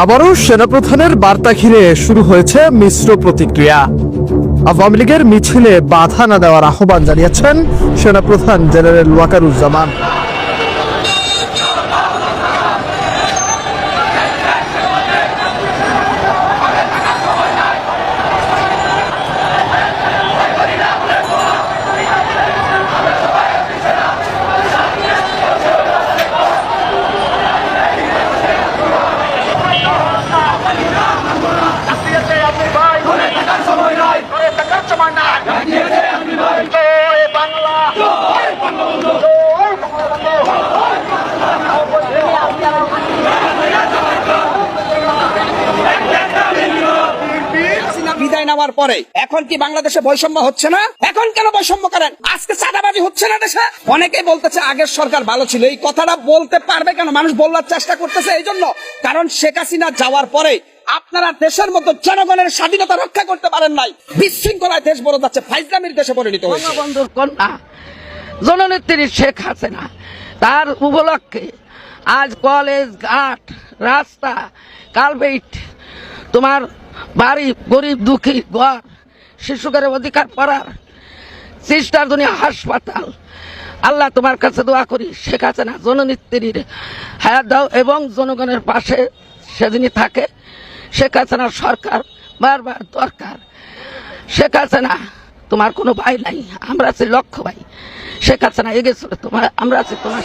আবারও সেনাপ্রধানের বার্তা ঘিরে শুরু হয়েছে মিশ্র প্রতিক্রিয়া। আওয়ামী লীগের মিছিলে বাধা না দেওয়ার আহ্বান জানিয়েছেন সেনাপ্রধান জেনারেল ওয়াকারুজ্জামান। নেওয়ার পরে, এখন কি বাংলাদেশে বৈষম্য হচ্ছে না? এখন কেন বৈষম্য করেন? আজকে চাঁদাবাজি হচ্ছে না দেশে? অনেকেই বলতেছে, আগের সরকার ভালো ছিল। এই কথাটা বলতে পারবে কেন? মানুষ বলার চেষ্টা করতেছে এই জন্য। কারণ শেখ হাসিনা যাওয়ার পরে আপনারা দেশের মতো জনগণের স্বাধীনতা রক্ষা করতে পারেন নাই। বিশৃঙ্খলায় দেশ বড় যাচ্ছে। ফাইজলামির দেশে পরিণত হয়েছে। বঙ্গবন্ধুর কন্যা, জননেত্রী শেখ হাসিনা, তার উপলক্ষে আজ কলেজ, ঘাট, রাস্তা কালবেট তোমার বাড়ি, গরিব, দুঃখী ঘর শিশুদের অধিকার পড়ার সিস্টার দুনিয়া, হাসপাতাল। আল্লাহ তোমার কাছে দোয়া করি, শেখ হাসিনা জননেত্রীর হায়াত দাও এবং জনগণের পাশে সেদিনই থাকে। শেখ হাসিনার সরকার বারবার দরকার। শেখ হাসিনা, তোমার কোনো ভাই নাই, আমরা আছি লক্ষ্য ভাই। শেখ হাসিনা এগিয়ে চলে, তোমার আমরা আছি তোমার।